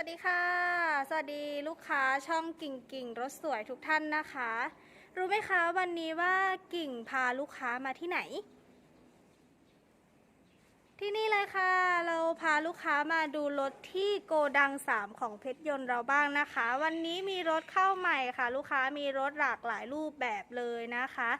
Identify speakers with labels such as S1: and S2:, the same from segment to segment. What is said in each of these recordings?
S1: วัสดีค่ะ สวัสดีลูกค้าช่องกิ่งกิ่งรถสวยทุกท่านนะคะ รู้ไหมคะวันนี้ว่ากิ่งพาลูกค้ามาที่ไหน ที่นี่เลยค่ะ เราพาลูกค้ามาดูรถที่โกดัง 3 ของเพชรยนต์เราบ้างนะคะ วันนี้มีรถเข้าใหม่ค่ะ ลูกค้ามีรถหลากหลายรูปแบบเลยนะคะ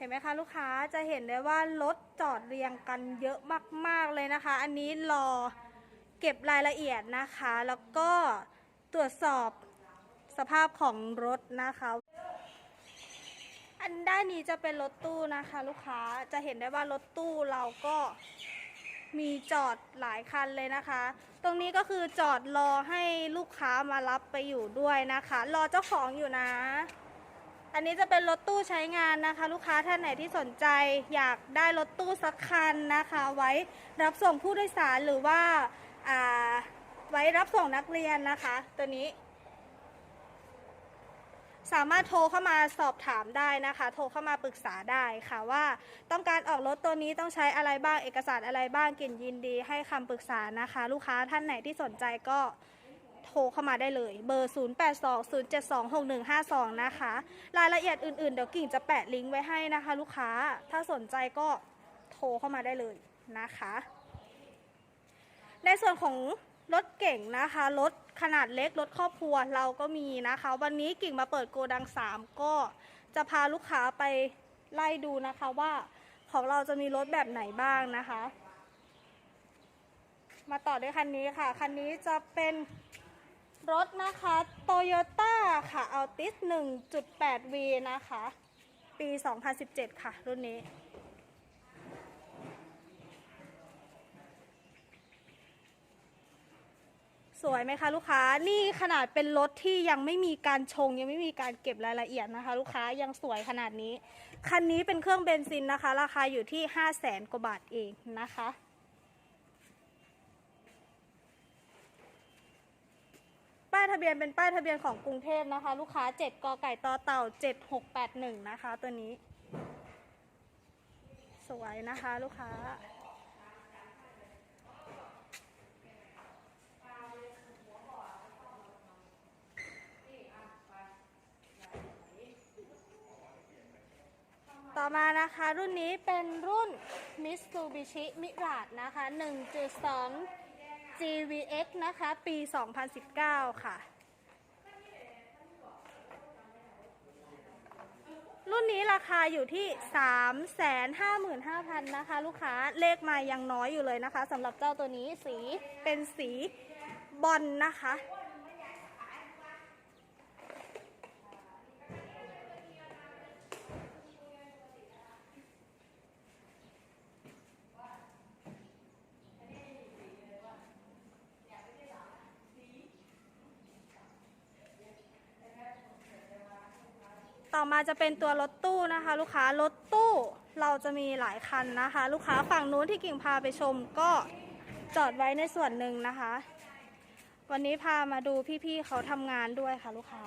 S1: เห็นไหมคะลูกค้าจะเห็นได้ว่ารถจอดเรียงกันเยอะมากๆเลยนะคะ อันนี้รอเก็บรายละเอียดนะคะ แล้วก็ตรวจสอบสภาพของรถนะคะ อันด้านนี้จะเป็นรถตู้นะคะ ลูกค้าจะเห็นได้ว่ารถตู้เราก็มีจอดหลายคันเลยนะคะ ตรงนี้ก็คือจอดรอให้ลูกค้ามารับไปอยู่ด้วยนะคะ รอเจ้าของอยู่นะ อันนี้จะเป็นรถตู้ใช้งานนะคะ ลูกค้าท่านไหนที่สนใจ อยากได้รถตู้สักคันนะคะ ไว้รับส่งผู้โดยสารหรือว่าาไว้รับส่งนักเรียนนะคะ ตัวนี้ สามารถโทรเข้ามาสอบถามได้นะคะ โทรเข้ามาปรึกษาได้ค่ะว่าต้องการออกรถตัวนี้ต้องใช้อะไรบ้างเอกสารอะไรบ้างกลิ่นยินดีให้คำปรึกษานะคะ ลูกค้าท่านไหนที่สนใจก็ โทรเข้ามาได้เลย เบอร์ 0820726152 นะคะ รายละเอียดอื่นๆ เดี๋ยวกิ่งจะแปะลิงก์ไว้ให้นะคะ ลูกค้า ถ้าสนใจก็โทรเข้ามาได้เลยนะคะ ในส่วนของรถเก่งนะคะ รถขนาดเล็ก รถครอบครัวเราก็มีนะคะ วันนี้กิ่งมาเปิดโกดัง 3 ก็จะพาลูกค้าไปไล่ดูนะคะว่าของเราจะมีรถแบบไหนบ้างนะคะ มาต่อด้วยคันนี้ค่ะ คันนี้จะเป็น รถนะคะ Toyota ค่ะ Altis 1.8V นะคะ ปี 2017 ค่ะ รุ่นนี้ สวยไหมคะลูกค้า นี่ขนาดเป็นรถที่ยังไม่มีการชง ยังไม่มีการเก็บรายละเอียดนะคะ ลูกค้ายังสวยขนาดนี้ คันนี้เป็นเครื่องเบนซินนะคะ ราคาอยู่ที่ 5 0 0แสนกว่าบาทเองนะคะายทะเบียนเป็นป้ายทะเบียนของกรุงเทพนะคะ ลูกค้า 7กไก่ต่อเต่า 7681 นะคะ ตัวนี้ สวยนะคะ ลูกค้า ต่อมานะคะรุ่นนี้เป็นรุ่น Mitsubishi Mirage นะคะ 1.2 GVX นะคะ ปี 2019 ค่ะ รุ่นนี้ราคาอยู่ที่ 355,000 นะคะ ลูกค้าเลขมายังน้อยอยู่เลยนะคะสำหรับเจ้าตัวนี้สีเป็นสีบอลนะคะ จะเป็นตัวรถตู้นะคะ ลูกค้ารถตู้เราจะมีหลายคันนะคะ ลูกค้าฝั่งนู้นที่กิ่งพาไปชมก็จอดไว้ในส่วนหนึ่งนะคะ วันนี้พามาดูพี่ๆเขาทำงานด้วยค่ะลูกค้า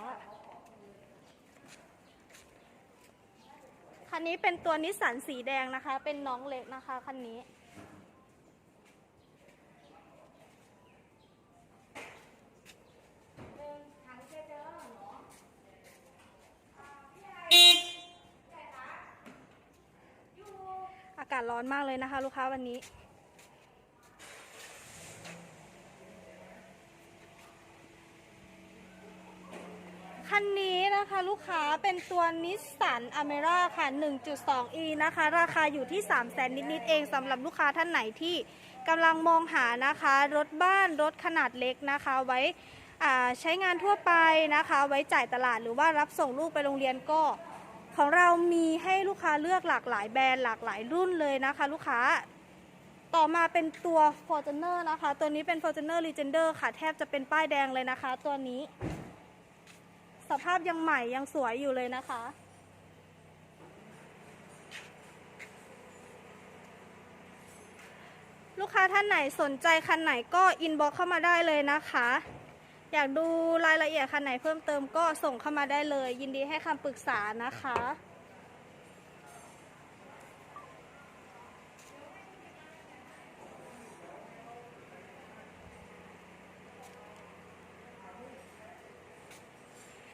S1: คันนี้เป็นตัวนิสสันสีแดงนะคะ เป็นน้องเล็กนะคะคันนี้ อากาศร้อนมากเลยนะคะ ลูกค้าวันนี้ คันนี้นะคะลูกค้าเป็นตัวนิสสันอเมร่าค่ะ 1.2e นะคะ ราคาอยู่ที่ 3 0 0แสนนิดๆเองสำหรับลูกค้าท่านไหนที่กำลังมองหานะคะ รถบ้านรถขนาดเล็กนะคะไว้ใช้งานทั่วไปนะคะ ไว้จ่ายตลาดหรือว่ารับส่งลูกไปโรงเรียนก็ ของเรามีให้ลูกค้าเลือกหลากหลายแบรนด์หลากหลายรุ่นเลยนะคะ ลูกค้า ต่อมาเป็นตัว Fortuner นะคะ ตัวนี้เป็น Fortuner Legender ค่ะ แทบจะเป็นป้ายแดงเลยนะคะ ตัวนี้ สภาพยังใหม่ยังสวยอยู่เลยนะคะ ลูกค้าท่านไหนสนใจคันไหนก็อินบ็อกเข้ามาได้เลยนะคะ อยากดูรายละเอียดคันไหนเพิ่มเติมก็ส่งเข้ามาได้เลย ยินดีให้คำปรึกษานะคะ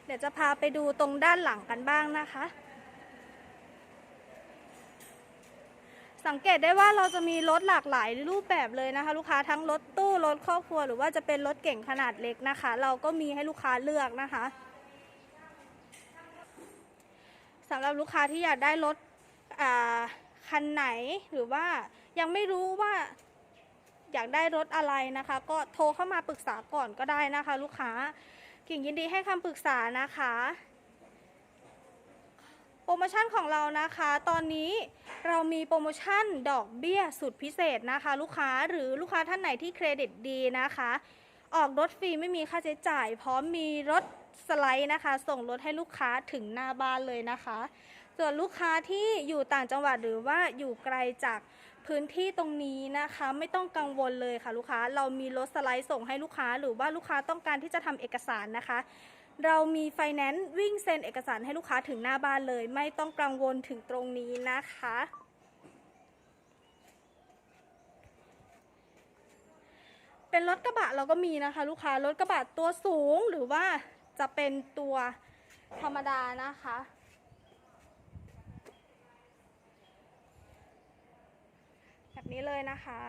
S1: เดี๋ยวจะพาไปดูตรงด้านหลังกันบ้างนะคะ สังเกตได้ว่าเราจะมีรถหลากหลายรูปแบบเลยนะคะ ลูกค้าทั้งรถตู้รถครอบครัวหรือว่าจะเป็นรถเก่งขนาดเล็กนะคะ เราก็มีให้ลูกค้าเลือกนะคะสำหรับลูกค้าที่อยากได้รถคันไหนหรือว่ายังไม่รู้ว่าอยากได้รถอะไรนะคะ ก็โทรเข้ามาปรึกษาก่อนก็ได้นะคะ ลูกค้ากิ่งยินดีให้คำปรึกษานะคะ รโมชั่นของเรานะคะ ตอนนี้เรามีโปรโมชั่นดอกเบี้ยสุดพิเศษนะคะ ลูกค้าหรือลูกค้าท่านไหนที่เครดิตดีนะคะ ออกรถฟรีไม่มีค่าใช้จ่าย พร้อมมีรถสไลด์นะคะ ส่งรถให้ลูกค้าถึงหน้าบ้านเลยนะคะ ส่วนลูกค้าที่อยู่ต่างจังหวัดหรือว่าอยู่ไกลจากพื้นที่ตรงนี้นะคะไม่ต้องกังวลเลยค่ะลูกค้าเรามีรถสไลด์ส่งให้ลูกค้า หรือว่าลูกค้าต้องการที่จะทำเอกสารนะคะ เรามีไฟแนนซ์วิ่งเซ็นเอกสารให้ลูกค้าถึงหน้าบ้านเลย ไม่ต้องกังวลถึงตรงนี้นะคะ เป็นรถกระบะเราก็มีนะคะ ลูกค้ารถกระบะตัวสูงหรือว่าจะเป็นตัวธรรมดานะคะแบบนี้เลยนะคะ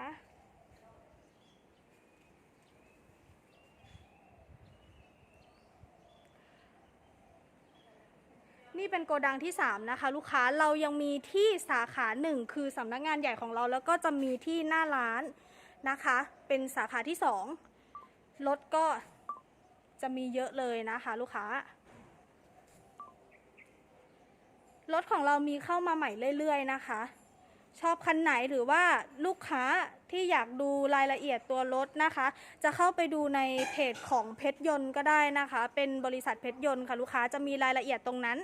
S1: นี่เป็นโกดังที่ 3 นะคะ ลูกค้าเรายังมีที่สาขา 1 คือสำนักงานใหญ่ของเราแล้วก็จะมีที่หน้าร้านนะคะ เป็นสาขาที่ 2 รถก็จะมีเยอะเลยนะคะ ลูกค้ารถของเรามีเข้ามาใหม่เรื่อยๆนะคะ ชอบคันไหนหรือว่าลูกค้าที่อยากดูรายละเอียดตัวรถนะคะ จะเข้าไปดูในเพจของเพชรยนต์ก็ได้นะคะ เป็นบริษัทเพชรยนต์ค่ะลูกค้าจะมีรายละเอียดตรงนั้น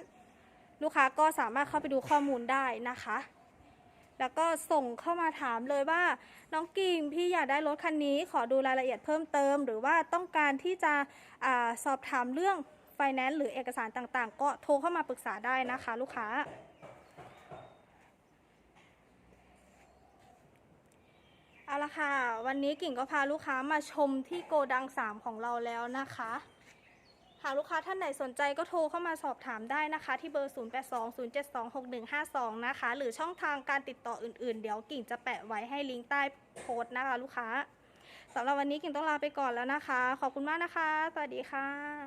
S1: ลูกค้าก็สามารถเข้าไปดูข้อมูลได้นะคะ แล้วก็ส่งเข้ามาถามเลยว่า น้องกิ่งพี่อยากได้รถคันนี้ขอดูรายละเอียดเพิ่มเติม หรือว่าต้องการที่จะอสอบถามเรื่องไฟแนนซ์หรือเอกสารต่างๆ ก็โทรเข้ามาปรึกษาได้นะคะ ลูกค้าเอาละค่ะ วันนี้กิ่งก็พาลูกค้ามาชมที่โกดัง 3 ของเราแล้วนะคะ หากลูกค้าท่านไหนสนใจก็โทรเข้ามาสอบถามได้นะคะ ที่เบอร์ 0820726152 นะคะ หรือช่องทางการติดต่ออื่นๆ เดี๋ยวกิ่งจะแปะไว้ให้ลิงก์ใต้โพสต์นะคะ ลูกค้าสำหรับวันนี้กิ่งต้องลาไปก่อนแล้วนะคะ ขอบคุณมากนะคะ สวัสดีค่ะ